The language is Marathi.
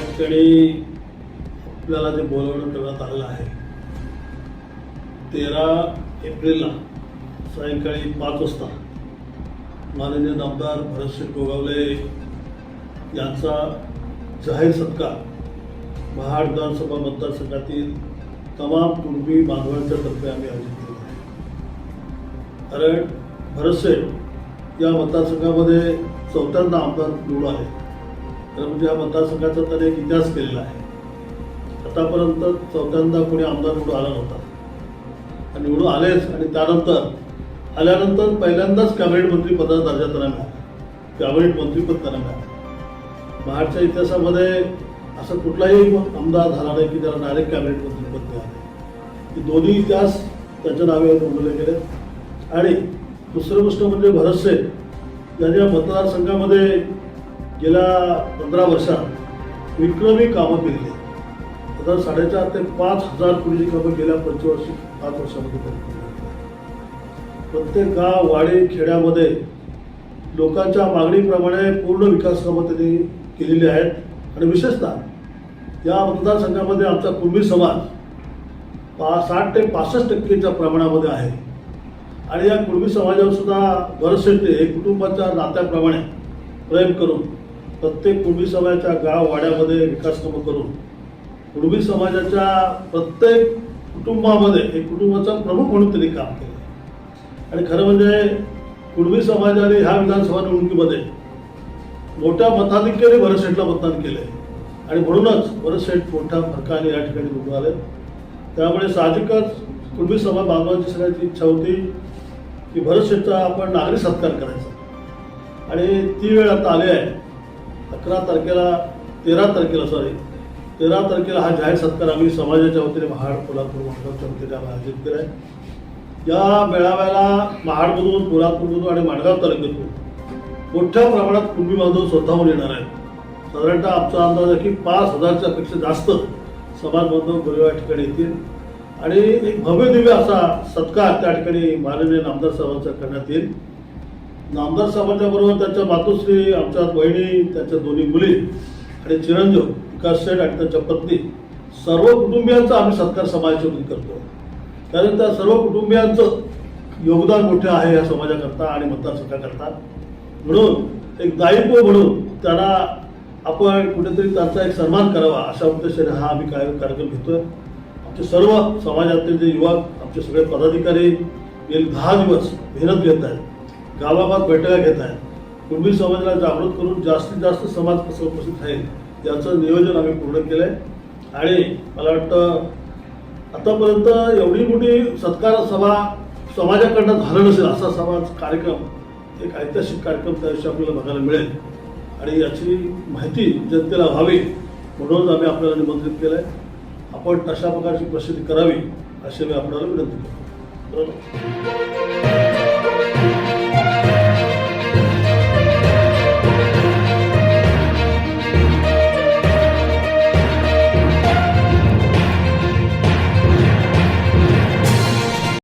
ठिकाणी आपल्याला जे बोलवणं करण्यात आलेलं आहे तेरा एप्रिलला सायंकाळी पाच वाजता माननीय नामदार भरतसिंग गोगावले यांचा जाहीर सत्कार महाड विधानसभा मतदारसंघातील तमाम कुटुंबी बांधवांच्या तर्फे आम्ही आयोजित केला आहे. कारण भरतसेठ या मतदारसंघामध्ये चौथ्यांदा आमदार निवडून आहेत तर म्हणजे या मतदारसंघाचा त्याने एक इतिहास केलेला आहे. आतापर्यंत चौथ्यांदा कोणी आमदार निवडून आला नव्हता. आणि निवडून आलेच आणि त्यानंतर आल्यानंतर पहिल्यांदाच कॅबिनेट मंत्री पदाचा दर्जा त्यांना मिळाला. कॅबिनेट मंत्रीपद त्यांना मिळालं. महाडच्या इतिहासामध्ये असं कुठलाही आमदार झाला नाही की त्याला डायरेक्ट कॅबिनेट मंत्रीपद मिळाले हे दोन्ही इतिहास त्याच्या नावे नोंदवले गेले. आणि दुसरी गोष्ट म्हणजे भरतसेठ यांनी या मतदारसंघामध्ये गेल्या पंधरा वर्षात विक्रमी कामं केलेली आहेत आता साडेचार ते पाच हजार कोटीची कामं गेल्या पंचवर्षी पाच वर्षामध्ये प्रत्येक गाव वाडी खेड्यामध्ये लोकांच्या मागणीप्रमाणे पूर्ण विकास कामं त्यांनी केलेली आहेत. आणि विशेषतः या मतदारसंघामध्ये आमचा कुणबी समाज पा साठ ते पासष्ट टक्केच्या प्रमाणामध्ये आहे. आणि या कुणबी समाजावर सुद्धा बरेचसे ते कुटुंबाच्या नात्याप्रमाणे प्रेम करून प्रत्येक कुणबी समाजाच्या गाव वाड्यामध्ये विकास कामं करून कुणबी समाजाच्या प्रत्येक कुटुंबामध्ये एक कुटुंबाचा प्रमुख म्हणून त्यांनी काम केलं. आणि खरं म्हणजे कुणबी समाजाने ह्या विधानसभा निवडणुकीमध्ये मोठ्या मताधिक्याने भरतशेठला मतदान केलं आहे आणि म्हणूनच भरतशेठ मोठ्या फरकाने या ठिकाणी निवडून आले त्यामुळे साहजिकच कुणबी समाज बांधवांची सगळ्याची इच्छा होती की भरतशेठचा आपण नागरिक सत्कार करायचा. आणि ती वेळ आता आली आहे. अकरा तारखेला तेरा तारखेला सॉरी तेरा तारखेला हा जाहीर सत्कार आम्ही समाजाच्या वतीने महाड कोल्हापूर मांडगावच्या वतीने आम्ही आयोजित केला आहे या मेळाव्याला महाडमधून कोल्हापूरमधून आणि माणगाव तालुक्यातून मोठ्या प्रमाणात कुणबी बांधव स्वतःहून येणार आहेत. साधारणतः आमचा अंदाज आहे की पाच हजारच्या पेक्षा जास्त समाज बांधव गोरेवा ठिकाणी येतील. आणि एक भव्य दिव्य असा सत्कार त्या ठिकाणी माननीय नामदार साहेबांचा करण्यात येईल. नामदार साहेबांच्या बरोबर त्यांच्या मातोश्री आमच्या बहिणी त्यांच्या दोन्ही मुली आणि चिरंजीव विकास शेठ आणि त्यांच्या पत्नी सर्व कुटुंबियांचा आम्ही सत्कार समाजाच्या करतो. कारण त्या सर्व कुटुंबियांचं योगदान मोठं आहे या समाजाकरता आणि मतदारसंघाकरता. म्हणून एक दायित्व म्हणून त्यांना आपण कुठेतरी त्यांचा एक सन्मान करावा अशा उद्देशाने हा आम्ही काय कार्यक्रम घेतोय. आमचे सर्व समाजातले जे युवक आमचे सगळे पदाधिकारी गेले दहा दिवस मेहनत घेत आहेत. गावागावात बैठका घेत आहेत. कुणबी समाजाला जागृत करून जास्तीत जास्त समाज कसं उपस्थित राहील याचं नियोजन आम्ही पूर्ण केलं आहे आणि मला वाटतं आतापर्यंत एवढी मोठी सत्कार सभा समाजाकडनं झालं नसेल असा समाज कार्यक्रम एक ऐतिहासिक कार्यक्रम त्या दिवशी आपल्याला बघायला मिळेल. आणि याची माहिती जनतेला व्हावी म्हणून आम्ही आपल्याला निमंत्रित केलं आहे आपण तशा प्रकारची प्रसिद्धी करावी अशी मी आपल्याला विनंती करतो. बरोबर?